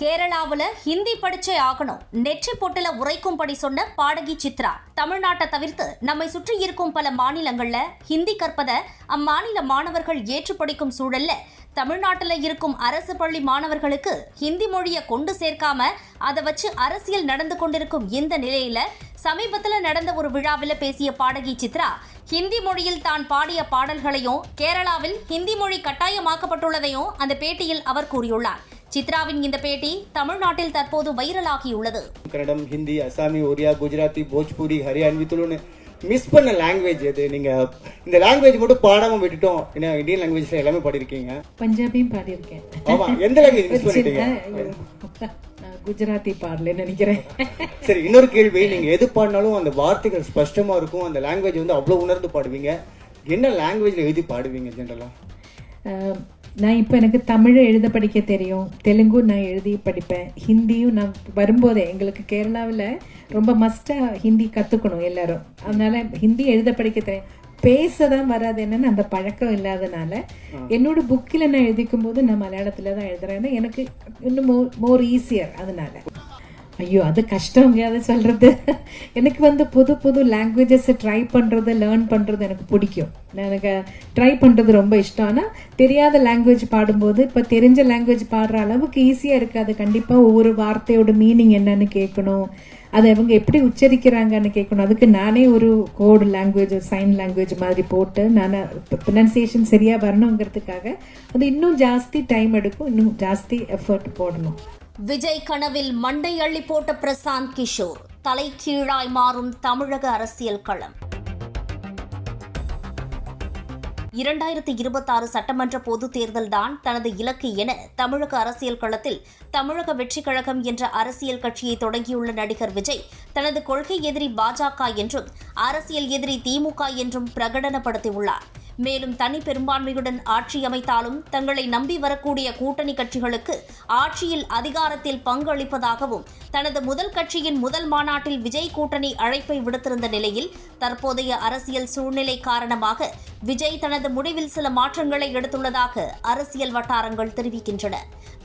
கேரளாவில் ஹிந்தி படிச்சே ஆகணும். நெற்றி பொட்டில உரைக்கும்படி சொன்ன பாடகி சித்ரா. தமிழ்நாட்டை தவிர்த்து நம்மை சுற்றி இருக்கும் பல மாநிலங்கள்ல ஹிந்தி கற்பதை அம்மாநில மாணவர்கள் ஏற்று படிக்கும் சூழல்ல தமிழ்நாட்டில் இருக்கும் அரசு பள்ளி மாணவர்களுக்கு ஹிந்தி மொழியை கொண்டு சேர்க்காம அதை வச்சு அரசியல் நடந்து கொண்டிருக்கும் இந்த நிலையில சமீபத்தில் நடந்த ஒரு விழாவில் பேசிய பாடகி சித்ரா ஹிந்தி மொழியில் தான் பாடிய பாடல்களையும் கேரளாவில் ஹிந்தி மொழி கட்டாயமாக்கப்பட்டுள்ளதையும் அந்த பேட்டியில் அவர் கூறியுள்ளார். சித்ராவின் இந்த பேட்டி தமிழ்நாட்டில் தற்போது வைரலாகியுள்ளது. கன்னடம் ஹிந்தி அசாமி ஒரியா குஜராத்தி போஜ்பூரி ஹரியான்வி துளுன்னு மிஸ் பண்ண லாங்குவேஜ் எது? நீங்க இந்த லாங்குவேஜ் மட்டும் பாடாம விட்டுட்டோம். ஏன்னா இந்தியன் லாங்குவேஜ்ல எல்லாமே பாடிருக்கீங்க பஞ்சாபியும் பாடியிருக்கேன். ஆமா எந்த லாங்குவேஜ் மிஸ் பண்ணிட்டீங்க? குஜராத்தி பாடல நினைக்கிறேன். சரி இன்னொரு கேள்வி. நீங்க எது பாடினாலும் அந்த வார்த்தைகள் ஸ்பஷ்டமா இருக்கும். அந்த லாங்குவேஜ் வந்து அவ்வளவு உணர்ந்து பாடுவீங்க. என்ன லாங்குவேஜ்ல எழுதி பாடுவீங்க ஜென்ரலா நான் இப்போ எனக்கு தமிழை எழுத படிக்க தெரியும். தெலுங்கும் நான் எழுதி படிப்பேன். ஹிந்தியும் நான் வரும்போதே எங்களுக்கு கேரளாவில் ரொம்ப மஸ்ட்டாக ஹிந்தி கற்றுக்கணும் எல்லாரும். அதனால ஹிந்தி எழுத படிக்க தெரியும். பேச தான் வராது. என்னன்னு அந்த பழக்கம் இல்லாதனால என்னோட புக்கில் நான் எழுதிக்கும் போது நான் மலையாளத்தில் தான் எழுதுறேன். எனக்கு இன்னும் மோர் மோர் ஈஸியர் அதனால. ஐயோ அது கஷ்டங்க அதை சொல்றது. எனக்கு வந்து புது புது லாங்குவேஜஸ் ட்ரை பண்ணுறது லேர்ன் பண்றது எனக்கு பிடிக்கும். எனக்கு ட்ரை பண்றது ரொம்ப இஷ்டம். ஆனால் தெரியாத லாங்குவேஜ் பாடும்போது இப்போ தெரிஞ்ச லாங்குவேஜ் பாடுற அளவுக்கு ஈஸியாக இருக்காது கண்டிப்பாக ஒவ்வொரு வார்த்தையோட மீனிங் என்னன்னு கேட்கணும். அதை அவங்க எப்படி உச்சரிக்கிறாங்கன்னு கேட்கணும். அதுக்கு நானே ஒரு கோடு லாங்குவேஜ் சைன் லாங்குவேஜ் மாதிரி போட்டு நான் ப்ரொனன்சியேஷன் சரியாக வரணுங்கிறதுக்காக அது இன்னும் ஜாஸ்தி டைம் எடுக்கும். இன்னும் ஜாஸ்தி எஃபர்ட் போடணும். விஜய் கனவில் மண்டை அள்ளி போட்ட பிரசாந்த் கிஷோர் தலைகீழாய் மாறும் தமிழக அரசியல் களம். இரண்டாயிரத்தி இருபத்தாறு சட்டமன்ற பொதுத் தேர்தல்தான் தனது இலக்கு என தமிழக அரசியல் களத்தில் தமிழக வெற்றிக் கழகம் என்ற அரசியல் கட்சியை தொடங்கியுள்ள நடிகர் விஜய் தனது கொள்கை எதிரி பாஜக என்றும் அரசியல் எதிரி திமுக என்றும் பிரகடனப்படுத்தியுள்ளார். மேலும் தனி பெரும்பான்மையுடன் ஆட்சி அமைத்தாலும் தங்களை நம்பி வரக்கூடிய கூட்டணி கட்சிகளுக்கு ஆட்சியில் அதிகாரத்தில் பங்களிப்பதாகவும் தனது முதல் கட்சியின் முதல் மாநாட்டில் விஜய் கூட்டணி அழைப்பை விடுத்திருந்த நிலையில் தற்போதைய அரசியல் சூழ்நிலை காரணமாக விஜய் தனது முடிவில் சில மாற்றங்களை எடுத்துள்ளதாக அரசியல் வட்டாரங்கள் தெரிவிக்கின்றன.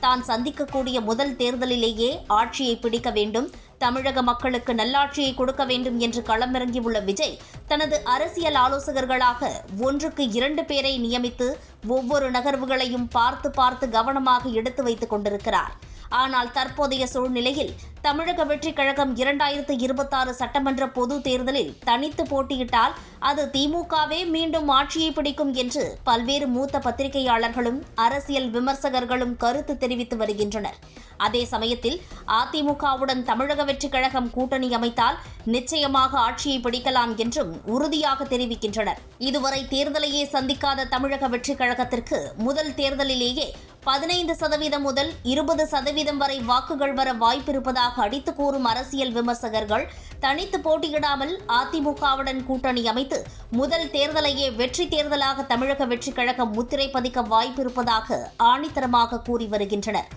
தான் சந்திக்கக்கூடிய முதல் தேர்தலிலேயே ஆட்சியை பிடிக்க வேண்டும் தமிழக மக்களுக்கு நல்லாட்சியை கொடுக்க வேண்டும் என்று களமிறங்கியுள்ள விஜய் தனது அரசியல் ஆலோசகர்களாக ஒன்றுக்கு இரண்டு பேரை நியமித்து ஒவ்வொரு நகர்வுகளையும் பார்த்து பார்த்து கவனமாக எடுத்து வைத்துக் கொண்டிருக்கிறார். ஆனால் தற்போதைய சூழ்நிலையில் தமிழக வெற்றிக் கழகம் இரண்டாயிரத்து இருபத்தாறு சட்டமன்ற பொது தேர்தலில் தனித்து போட்டியிட்டால் அது திமுகவே மீண்டும் ஆட்சியை பிடிக்கும் என்று பல்வேறு மூத்த பத்திரிகையாளர்களும் அரசியல் விமர்சகர்களும் கருத்து தெரிவித்து வருகின்றனர். அதே சமயத்தில் அதிமுகவுடன் தமிழக வெற்றிக் கழகம் கூட்டணி அமைத்தால் நிச்சயமாக ஆட்சியை பிடிக்கலாம் என்றும் உறுதியாக தெரிவிக்கின்றனர். இதுவரை தேர்தலையே சந்திக்காத தமிழக வெற்றிக் கழகத்திற்கு முதல் தேர்தலிலேயே பதினைந்து சதவீதம் முதல் இருபது சதவீதம் வரை வாக்குகள் வர வாய்ப்பிருப்பதாக அடித்து கூறும் அரசியல் விமர்சகர்கள் தனித்து போட்டியிடாமல் அதிமுகவுடன் கூட்டணி அமைத்து முதல் தேர்தலையே வெற்றி தேர்தலாக தமிழக வெற்றிக் கழகம் முத்திரை பதிக்க வாய்ப்பிருப்பதாக ஆணித்தரமாக கூறி வருகின்றனர்.